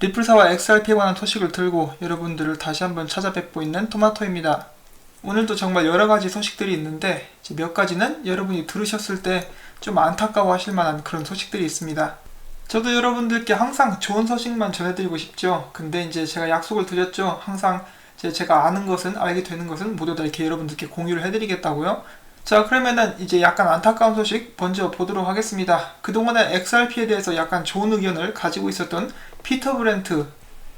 리플사와 XRP에 관한 소식을 들고 여러분들을 다시 한번 찾아뵙고 있는 토마토입니다. 오늘도 정말 여러 가지 소식들이 있는데 몇 가지는 여러분이 들으셨을 때 좀 안타까워 하실 만한 그런 소식들이 있습니다. 저도 여러분들께 항상 좋은 소식만 전해드리고 싶죠. 근데 이제 제가 약속을 드렸죠. 항상 제가 아는 것은 알게 되는 것은 모두 다 이렇게 여러분들께 공유를 해드리겠다고요. 자 그러면은 이제 약간 안타까운 소식 먼저 보도록 하겠습니다. 그동안에 XRP에 대해서 약간 좋은 의견을 가지고 있었던 피터 브렌트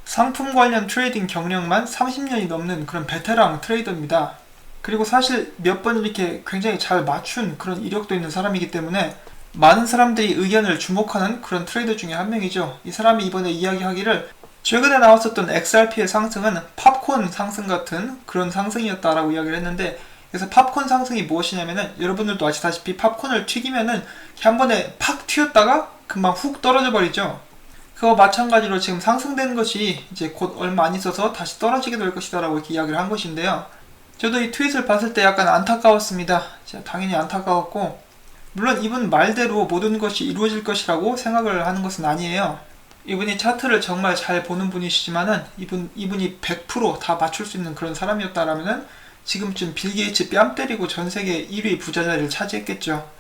상품 관련 트레이딩 경력만 30년이 넘는 그런 베테랑 트레이더입니다. 그리고 사실 몇 번 이렇게 굉장히 잘 맞춘 그런 이력도 있는 사람이기 때문에 많은 사람들이 의견을 주목하는 그런 트레이더 중에 한 명이죠. 이 사람이 이번에 이야기하기를 최근에 나왔었던 XRP의 상승은 팝콘 상승 같은 그런 상승이었다라고 이야기를 했는데 그래서 팝콘 상승이 무엇이냐면은 여러분들도 아시다시피 팝콘을 튀기면은 한 번에 팍 튀었다가 금방 훅 떨어져 버리죠. 그거 마찬가지로 지금 상승되는 것이 이제 곧 얼마 안 있어서 다시 떨어지게 될 것이다라고 이렇게 이야기를 한 것인데요. 저도 이 트윗을 봤을 때 약간 안타까웠습니다. 당연히 안타까웠고 물론 이분 말대로 모든 것이 이루어질 것이라고 생각을 하는 것은 아니에요. 이분이 차트를 정말 잘 보는 분이시지만은 이분 이분이 100%다 맞출 수 있는 그런 사람이었다라면은 지금쯤 빌 게이츠 뺨 때리고 전 세계 1위 부자 자리를 차지했겠죠.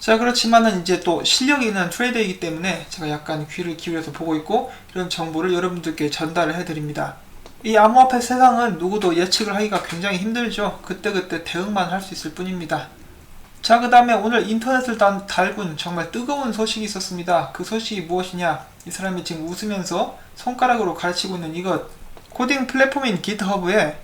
자 그렇지만은 이제 또 실력이 있는 트레이더이기 때문에 제가 약간 귀를 기울여서 보고 있고 이런 정보를 여러분들께 전달을 해드립니다. 이 암호화폐 세상은 누구도 예측을 하기가 굉장히 힘들죠. 그때그때 대응만 할 수 있을 뿐입니다. 자, 그 다음에 오늘 인터넷을 단, 달군 정말 뜨거운 소식이 있었습니다. 그 소식이 무엇이냐? 이 사람이 지금 웃으면서 손가락으로 가르치고 있는 이것. 코딩 플랫폼인 GitHub에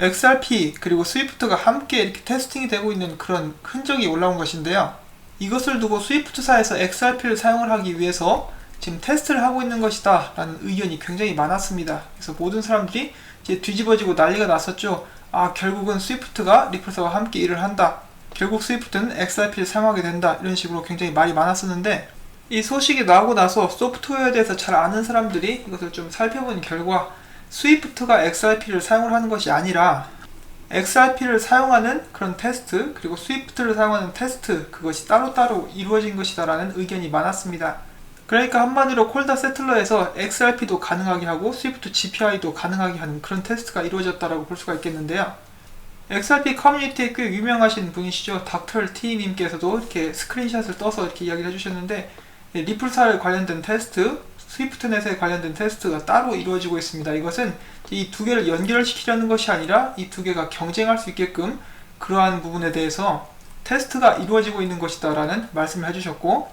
XRP 그리고 스위프트가 함께 이렇게 테스팅이 되고 있는 그런 흔적이 올라온 것인데요. 이것을 두고 스위프트사에서 XRP를 사용을 하기 위해서 지금 테스트를 하고 있는 것이다 라는 의견이 굉장히 많았습니다. 그래서 모든 사람들이 이제 뒤집어지고 난리가 났었죠. 아, 결국은 스위프트가 리플사와 함께 일을 한다. 결국 스위프트는 XRP를 사용하게 된다. 이런 식으로 굉장히 말이 많았었는데 이 소식이 나오고 나서 소프트웨어에 대해서 잘 아는 사람들이 이것을 좀 살펴본 결과 스위프트가 XRP를 사용을 하는 것이 아니라 XRP를 사용하는 그런 테스트 그리고 스위프트를 사용하는 테스트 그것이 따로따로 이루어진 것이다라는 의견이 많았습니다. 그러니까 한마디로 콜다 세틀러에서 XRP도 가능하게 하고 스위프트 GPI도 가능하게 하는 그런 테스트가 이루어졌다라고 볼 수가 있겠는데요. XRP 커뮤니티에 꽤 유명하신 분이시죠. 닥터 T님께서도 이렇게 스크린샷을 떠서 이렇게 이야기를 해주셨는데 리플사를 관련된 테스트, 스위프트넷에 관련된 테스트가 따로 이루어지고 있습니다. 이것은 이 두 개를 연결시키려는 것이 아니라 이 두 개가 경쟁할 수 있게끔 그러한 부분에 대해서 테스트가 이루어지고 있는 것이다라는 말씀을 해주셨고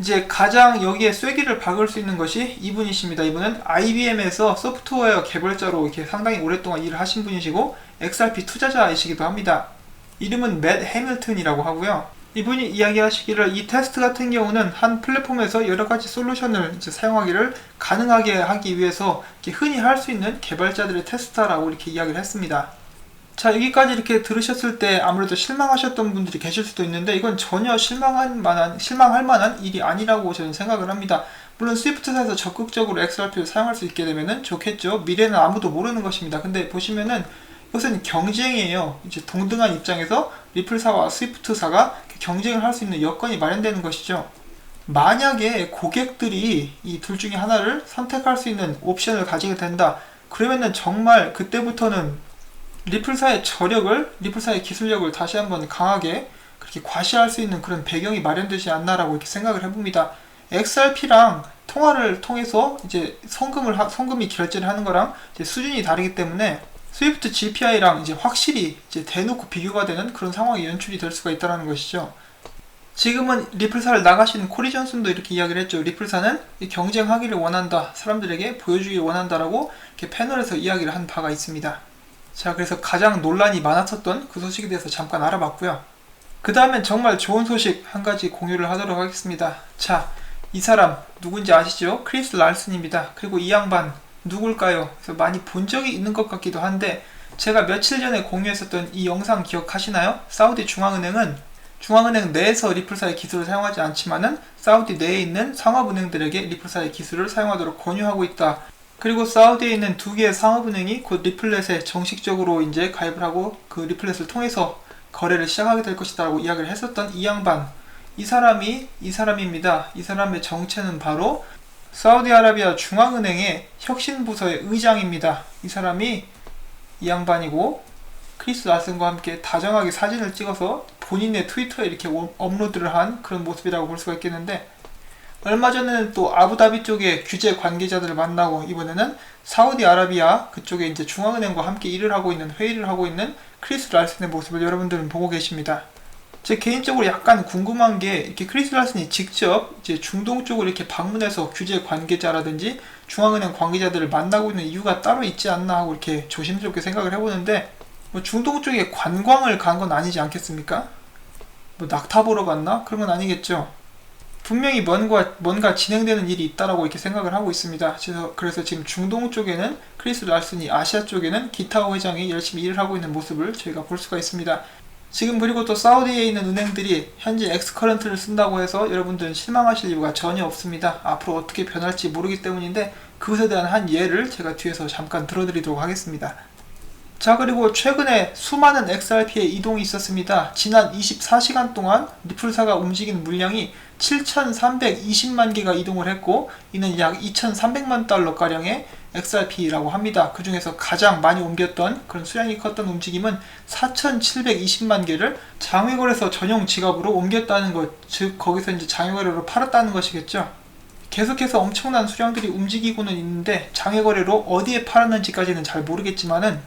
이제 가장 여기에 쐐기를 박을 수 있는 것이 이분이십니다. 이분은 IBM에서 소프트웨어 개발자로 이렇게 상당히 오랫동안 일을 하신 분이시고 XRP 투자자이시기도 합니다. 이름은 맷 해밀튼이라고 하고요. 이분이 이야기하시기를 이 테스트 같은 경우는 한 플랫폼에서 여러 가지 솔루션을 사용하기를 가능하게 하기 위해서 흔히 할 수 있는 개발자들의 테스트라고 이렇게 이야기를 했습니다. 자 여기까지 이렇게 들으셨을 때 아무래도 실망하셨던 분들이 계실 수도 있는데 이건 전혀 실망할 만한 실망할 만한 일이 아니라고 저는 생각을 합니다. 물론 스위프트사에서 적극적으로 XRP를 사용할 수 있게 되면은 좋겠죠. 미래는 아무도 모르는 것입니다. 근데 보시면은 이것은 경쟁이에요. 이제 동등한 입장에서 리플사와 스위프트사가 경쟁을 할 수 있는 여건이 마련되는 것이죠. 만약에 고객들이 이 둘 중에 하나를 선택할 수 있는 옵션을 가지게 된다. 그러면은 정말 그때부터는 리플사의 저력을, 리플사의 기술력을 다시 한번 강하게 그렇게 과시할 수 있는 그런 배경이 마련되지 않나라고 이렇게 생각을 해봅니다. XRP랑 통화를 통해서 이제 성금을 하, 성금이 결제를 하는 거랑 수준이 다르기 때문에 스위프트 GPI랑 이제 확실히 이제 대놓고 비교가 되는 그런 상황이 연출이 될 수가 있다는 것이죠. 지금은 리플사를 나가시는 코리 존슨도 이렇게 이야기를 했죠. 리플사는 경쟁하기를 원한다. 사람들에게 보여주기를 원한다라고 이렇게 패널에서 이야기를 한 바가 있습니다. 자, 그래서 가장 논란이 많았었던 그 소식에 대해서 잠깐 알아봤고요. 그 다음엔 정말 좋은 소식 한 가지 공유를 하도록 하겠습니다. 자, 이 사람 누군지 아시죠? 크리스 랄슨입니다. 그리고 이 양반 누굴까요? 그래서 많이 본 적이 있는 것 같기도 한데 제가 며칠 전에 공유했었던 이 영상 기억하시나요? 사우디 중앙은행은 중앙은행 내에서 리플사의 기술을 사용하지 않지만은 사우디 내에 있는 상업은행들에게 리플사의 기술을 사용하도록 권유하고 있다. 그리고 사우디에 있는 두 개의 상업은행이 곧 리플렛에 정식적으로 이제 가입을 하고 그 리플렛을 통해서 거래를 시작하게 될 것이다라고 이야기를 했었던 이 양반. 이 사람이 이 사람입니다. 이 사람의 정체는 바로 사우디아라비아 중앙은행의 혁신부서의 의장입니다. 이 사람이 이 양반이고 크리스 라슨과 함께 다정하게 사진을 찍어서 본인의 트위터에 이렇게 업- 업로드를 한 그런 모습이라고 볼 수가 있겠는데 얼마 전에는 또 아부다비 쪽에 규제 관계자들을 만나고 이번에는 사우디아라비아 그쪽에 이제 중앙은행과 함께 일을 하고 있는 회의를 하고 있는 크리스 랄슨의 모습을 여러분들은 보고 계십니다. 제 개인적으로 약간 궁금한 게 이렇게 크리스 랄슨이 직접 이제 중동 쪽을 이렇게 방문해서 규제 관계자라든지 중앙은행 관계자들을 만나고 있는 이유가 따로 있지 않나 하고 이렇게 조심스럽게 생각을 해보는데 뭐 중동 쪽에 관광을 간 건 아니지 않겠습니까? 뭐 낙타 보러 갔나? 그런 건 아니겠죠. 분명히 뭔가 뭔가 진행되는 일이 있다라고 이렇게 생각을 하고 있습니다. 그래서 그래서 지금 중동 쪽에는 크리스 랄슨이 아시아 쪽에는 기타오 회장이 열심히 일을 하고 있는 모습을 저희가 볼 수가 있습니다. 지금 그리고 또 사우디에 있는 은행들이 현재 엑스커런트를 쓴다고 해서 여러분들은 실망하실 이유가 전혀 없습니다. 앞으로 어떻게 변할지 모르기 때문인데 그것에 대한 한 예를 제가 뒤에서 잠깐 들어드리도록 하겠습니다. 자 그리고 최근에 수많은 XRP의 이동이 있었습니다. 지난 24시간 동안 리플사가 움직인 물량이 7,320만 개가 이동을 했고 이는 약 2,300만 달러 가량의 XRP라고 합니다. 그 중에서 가장 많이 옮겼던 그런 수량이 컸던 움직임은 4,720만 개를 장외거래소 전용 지갑으로 옮겼다는 것, 즉 거기서 이제 장외거래로 팔았다는 것이겠죠. 계속해서 엄청난 수량들이 움직이고는 있는데 장외거래로 어디에 팔았는지까지는 잘 모르겠지만은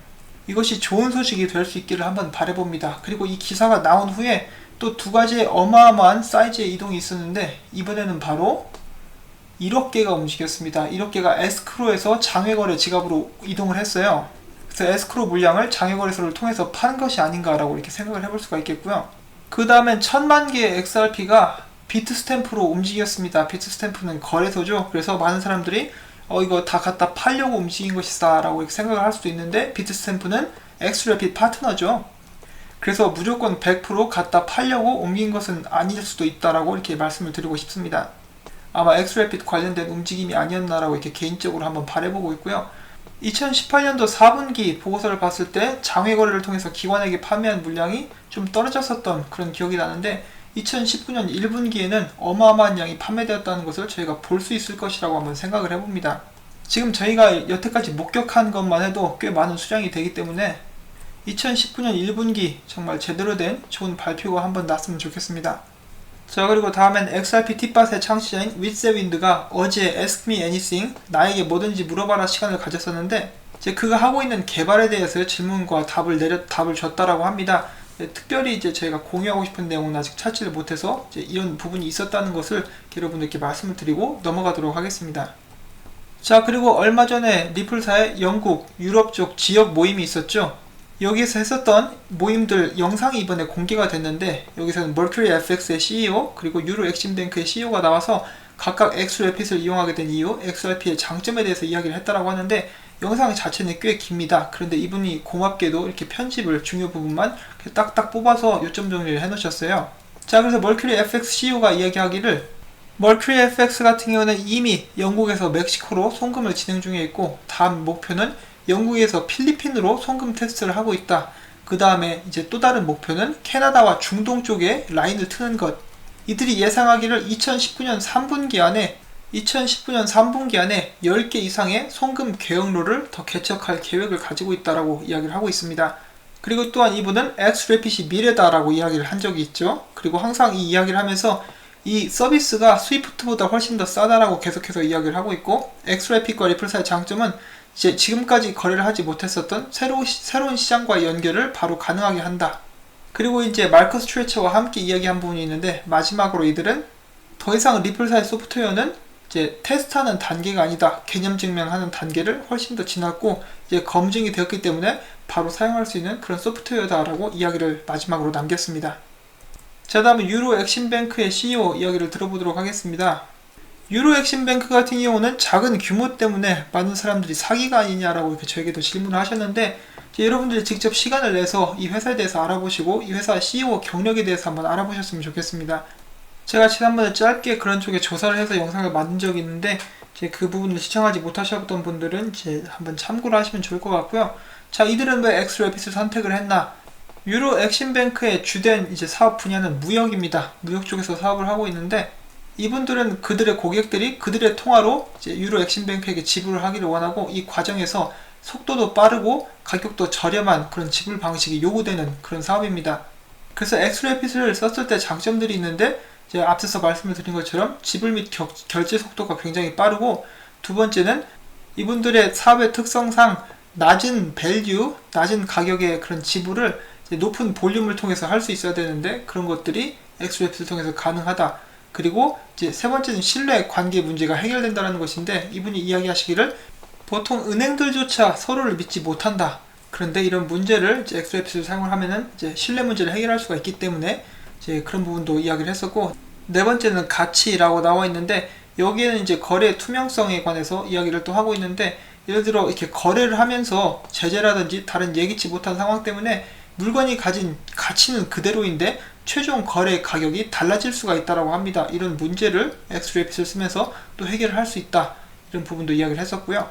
이것이 좋은 소식이 될 수 있기를 한번 바라봅니다. 그리고 이 기사가 나온 후에 또 두 가지의 어마어마한 사이즈의 이동이 있었는데 이번에는 바로 1억 개가 움직였습니다. 1억 개가 에스크로에서 장외거래 지갑으로 이동을 했어요. 그래서 에스크로 물량을 장외거래소를 통해서 파는 것이 아닌가라고 이렇게 생각을 해볼 수가 있겠고요. 그 다음엔 천만 개의 XRP가 비트 스탬프로 움직였습니다. 비트 스탬프는 거래소죠. 그래서 많은 사람들이 어 이거 다 갖다 팔려고 움직인 것이다라고 이렇게 생각을 할 수도 있는데 비트 스탬프는 엑스래핏 파트너죠. 그래서 무조건 100% 갖다 팔려고 옮긴 것은 아닐 수도 있다라고 이렇게 말씀을 드리고 싶습니다. 아마 엑스래핏 관련된 움직임이 아니었나라고 이렇게 개인적으로 한번 바라보고 있고요. 2018년도 4분기 보고서를 봤을 때 장외 거래를 통해서 기관에게 판매한 물량이 좀 떨어졌었던 그런 기억이 나는데 2019년 1분기에는 어마어마한 양이 판매되었다는 것을 저희가 볼 수 있을 것이라고 한번 생각을 해봅니다. 지금 저희가 여태까지 목격한 것만 해도 꽤 많은 수량이 되기 때문에 2019년 1분기 정말 제대로 된 좋은 발표가 한번 났으면 좋겠습니다. 자 그리고 다음엔 XRP 팁밭의 창시자인 윗세윈드가 어제 Ask Me Anything 나에게 뭐든지 물어봐라 시간을 가졌었는데 이제 그가 하고 있는 개발에 대해서 질문과 답을 내려 답을 줬다라고 합니다. 네, 특별히 이제 저희가 공유하고 싶은 내용은 아직 찾지를 못해서 이제 이런 부분이 있었다는 것을 여러분들께 말씀을 드리고 넘어가도록 하겠습니다. 자 그리고 얼마 전에 리플사의 영국, 유럽 쪽 지역 모임이 있었죠. 여기서 했었던 모임들 영상이 이번에 공개가 됐는데 여기서는 멀큐리 FX의 CEO 그리고 유로 엑심뱅크의 CEO가 나와서 각각 엑스래핏을 이용하게 된 이유, 엑스RP의 장점에 대해서 이야기를 했다라고 하는데 영상 자체는 꽤 깁니다. 그런데 이분이 고맙게도 이렇게 편집을 중요 부분만 딱딱 뽑아서 요점 정리를 해놓으셨어요. 자, 그래서 멀큐리 FX CEO가 이야기하기를 멀큐리 FX 같은 경우는 이미 영국에서 멕시코로 송금을 진행 중에 있고 다음 목표는 영국에서 필리핀으로 송금 테스트를 하고 있다. 그 다음에 이제 또 다른 목표는 캐나다와 중동 쪽에 라인을 트는 것. 이들이 예상하기를 2019년 3분기 안에 2019년 3분기 안에 10개 이상의 송금 계획로를 더 개척할 계획을 가지고 있다라고 이야기를 하고 있습니다. 그리고 또한 이분은 엑스래핏이 미래다라고 이야기를 한 적이 있죠. 그리고 항상 이 이야기를 하면서 이 서비스가 스위프트보다 훨씬 더 싸다라고 계속해서 이야기를 하고 있고 엑스래핏과 리플사의 장점은 이제 지금까지 거래를 하지 못했었던 새로, 새로운 시장과의 연결을 바로 가능하게 한다. 그리고 이제 마커스 트레처와 함께 이야기한 부분이 있는데 마지막으로 이들은 더 이상 리플사의 소프트웨어는 이제 테스트하는 단계가 아니다. 개념 증명하는 단계를 훨씬 더 지났고 이제 검증이 되었기 때문에 바로 사용할 수 있는 그런 소프트웨어다라고 이야기를 마지막으로 남겼습니다. 자, 다음은 유로 엑심뱅크의 CEO 이야기를 들어보도록 하겠습니다. 유로 엑심뱅크 같은 경우는 작은 규모 때문에 많은 사람들이 사기가 아니냐라고 이렇게 저에게도 질문을 하셨는데 여러분들이 직접 시간을 내서 이 회사에 대해서 알아보시고 이 회사 CEO 경력에 대해서 한번 알아보셨으면 좋겠습니다. 제가 지난번에 짧게 그런 쪽에 조사를 해서 영상을 만든 적이 있는데 이제 그 부분을 시청하지 못하셨던 분들은 이제 한번 참고를 하시면 좋을 것 같고요. 자, 이들은 왜 엑스래핏을 선택을 했나? 유로 엑심뱅크의 주된 이제 사업 분야는 무역입니다. 무역 쪽에서 사업을 하고 있는데 이분들은 그들의 고객들이 그들의 통화로 유로 엑심뱅크에게 지불을 하기를 원하고 이 과정에서 속도도 빠르고 가격도 저렴한 그런 지불 방식이 요구되는 그런 사업입니다. 그래서 엑스레핏을 썼을 때 장점들이 있는데 제가 앞서서 말씀을 드린 것처럼 지불 및 겨- 결제 속도가 굉장히 빠르고 두 번째는 이분들의 사업의 특성상 낮은 밸류, 낮은 가격의 그런 지불을 높은 볼륨을 통해서 할 수 있어야 되는데 그런 것들이 엑스레핏을 통해서 가능하다. 그리고 이제 세 번째는 신뢰 관계 문제가 해결된다는 것인데 이분이 이야기하시기를 보통 은행들조차 서로를 믿지 못한다. 그런데 이런 문제를 이제 엑스레핏을 사용을 하면은 이제 신뢰 문제를 해결할 수가 있기 때문에 이제 그런 부분도 이야기를 했었고 네 번째는 가치라고 나와 있는데 여기에는 이제 거래 투명성에 관해서 이야기를 또 하고 있는데 예를 들어 이렇게 거래를 하면서 제재라든지 다른 예기치 못한 상황 때문에 물건이 가진 가치는 그대로인데 최종 거래 가격이 달라질 수가 있다라고 합니다. 이런 문제를 엑스레핏을 쓰면서 또 해결을 할 수 있다. 이런 부분도 이야기를 했었고요.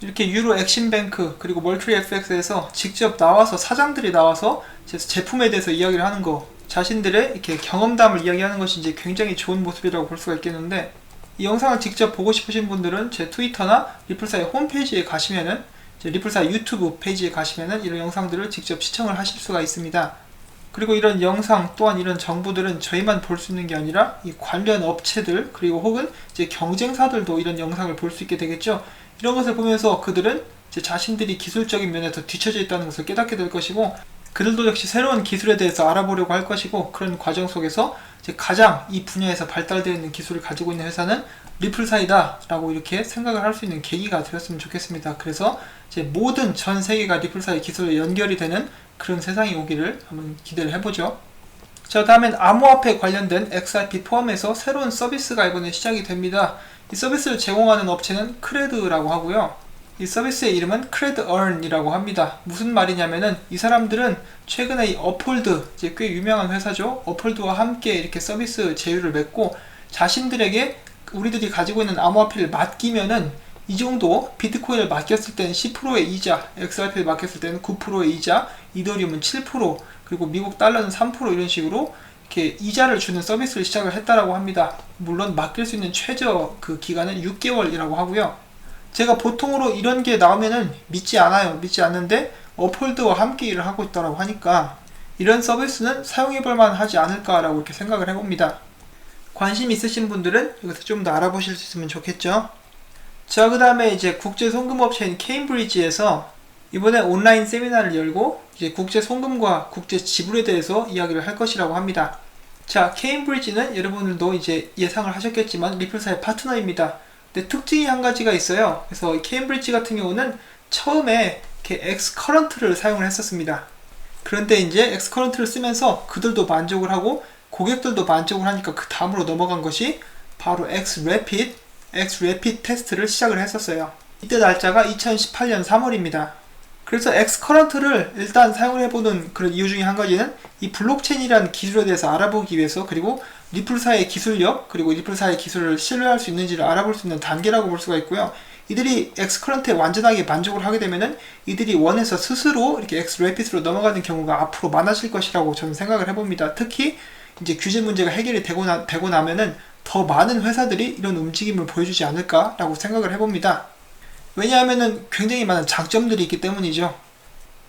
이렇게 유로 엑심뱅크 그리고 멀트리 FX에서 직접 나와서 사장들이 나와서 제- 제품에 대해서 이야기를 하는 거 자신들의 이렇게 경험담을 이야기하는 것이 이제 굉장히 좋은 모습이라고 볼 수가 있겠는데 이 영상을 직접 보고 싶으신 분들은 제 트위터나 리플사의 홈페이지에 가시면은 제 리플사 유튜브 페이지에 가시면은 이런 영상들을 직접 시청을 하실 수가 있습니다. 그리고 이런 영상 또한 이런 정보들은 저희만 볼 수 있는 게 아니라 이 관련 업체들 그리고 혹은 이제 경쟁사들도 이런 영상을 볼 수 있게 되겠죠. 이런 것을 보면서 그들은 이제 자신들이 기술적인 면에 더 뒤처져 있다는 것을 깨닫게 될 것이고 그들도 역시 새로운 기술에 대해서 알아보려고 할 것이고 그런 과정 속에서 이제 가장 이 분야에서 발달되어 있는 기술을 가지고 있는 회사는 리플사이다 라고 이렇게 생각을 할 수 있는 계기가 되었으면 좋겠습니다. 그래서 이제 모든 전 세계가 리플사의 기술에 연결이 되는 그런 세상이 오기를 한번 기대를 해보죠. 자, 다음엔 암호화폐 관련된 XRP 포함해서 새로운 서비스가 이번에 시작이 됩니다. 이 서비스를 제공하는 업체는 크레드라고 하고요. 이 서비스의 이름은 크레드 earn이라고 합니다. 무슨 말이냐면은 이 사람들은 최근에 이 어폴드, 이제 꽤 유명한 회사죠. 어폴드와 함께 이렇게 서비스 제휴를 맺고 자신들에게 우리들이 가지고 있는 암호화폐를 맡기면은 이 정도 비트코인을 맡겼을 때는 10%의 이자, XRP를 맡겼을 때는 9%의 이자, 이더리움은 7%, 그리고 미국 달러는 3% 이런 식으로 이렇게 이자를 주는 서비스를 시작을 했다라고 합니다. 물론 맡길 수 있는 최저 그 기간은 6개월이라고 하고요. 제가 보통으로 이런 게 나오면은 믿지 않아요. 믿지 않는데 어폴드와 함께 일을 하고 있다라고 하니까 이런 서비스는 사용해 볼 만하지 않을까라고 이렇게 생각을 해봅니다. 관심 있으신 분들은 이것을 좀 더 알아보실 수 있으면 좋겠죠. 자, 그 다음에 이제 국제 송금 업체인 케임브리지에서 이번에 온라인 세미나를 열고 이제 국제 송금과 국제 지불에 대해서 이야기를 할 것이라고 합니다. 자, 케임브리지는 여러분들도 이제 예상을 하셨겠지만 리플사의 파트너입니다. 근데 특징이 한 가지가 있어요. 그래서 이 케임브리지 같은 경우는 처음에 이렇게 엑스커런트를 사용을 했었습니다. 그런데 이제 엑스커런트를 쓰면서 그들도 만족을 하고 고객들도 만족을 하니까 그 다음으로 넘어간 것이 바로 엑스래핏, 엑스래핏 테스트를 시작을 했었어요. 이때 날짜가 2018년 3월입니다. 그래서 엑스커런트를 일단 사용해보는 그런 이유 중에 한 가지는 이 블록체인이라는 기술에 대해서 알아보기 위해서 그리고 리플사의 기술력 그리고 리플사의 기술을 신뢰할 수 있는지를 알아볼 수 있는 단계라고 볼 수가 있고요. 이들이 엑스커런트에 완전하게 만족을 하게 되면은 이들이 원해서 스스로 이렇게 엑스래핏으로 넘어가는 경우가 앞으로 많아질 것이라고 저는 생각을 해봅니다. 특히 이제 규제 문제가 해결이 되고, 나, 되고 나면은 더 많은 회사들이 이런 움직임을 보여주지 않을까라고 생각을 해봅니다. 왜냐하면은 굉장히 많은 장점들이 있기 때문이죠.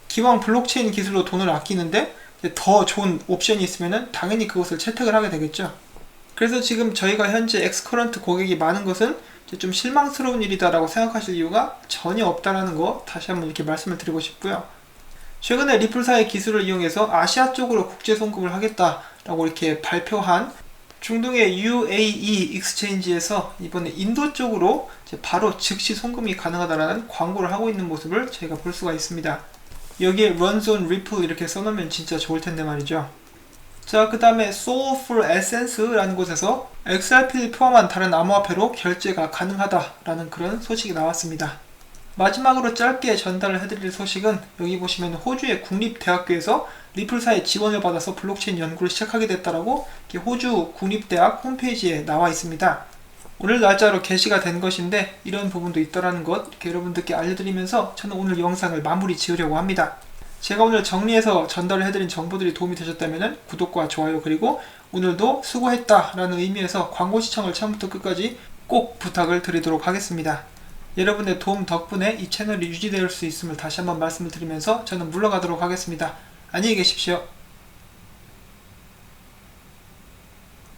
기왕 블록체인 기술로 돈을 아끼는데 더 좋은 옵션이 있으면은 당연히 그것을 채택을 하게 되겠죠. 그래서 지금 저희가 현재 엑스커런트 고객이 많은 것은 좀 실망스러운 일이다라고 생각하실 이유가 전혀 없다라는 거 다시 한번 이렇게 말씀을 드리고 싶고요. 최근에 리플사의 기술을 이용해서 아시아 쪽으로 국제 송금을 하겠다라고 이렇게 발표한 중동의 UAE 익스체인지에서 이번에 인도 쪽으로 바로 즉시 송금이 가능하다라는 광고를 하고 있는 모습을 저희가 볼 수가 있습니다. 여기에 on ripple 이렇게 써놓으면 진짜 좋을 텐데 말이죠. 자, 그 다음에 Soulful Essence라는 곳에서 XRP를 포함한 다른 암호화폐로 결제가 가능하다라는 그런 소식이 나왔습니다. 마지막으로 짧게 전달을 해드릴 소식은 여기 보시면 호주의 국립대학교에서 리플사의 지원을 받아서 블록체인 연구를 시작하게 됐다라고 호주 국립대학 홈페이지에 나와 있습니다. 오늘 날짜로 게시가 된 것인데 이런 부분도 있더라는 것 여러분들께 알려드리면서 저는 오늘 영상을 마무리 지으려고 합니다. 제가 오늘 정리해서 전달을 해드린 정보들이 도움이 되셨다면 구독과 좋아요 그리고 오늘도 수고했다라는 의미에서 광고 시청을 처음부터 끝까지 꼭 부탁을 드리도록 하겠습니다. 여러분의 도움 덕분에 이 채널이 유지될 수 있음을 다시 한번 말씀을 드리면서 저는 물러가도록 하겠습니다. 안녕히 계십시오.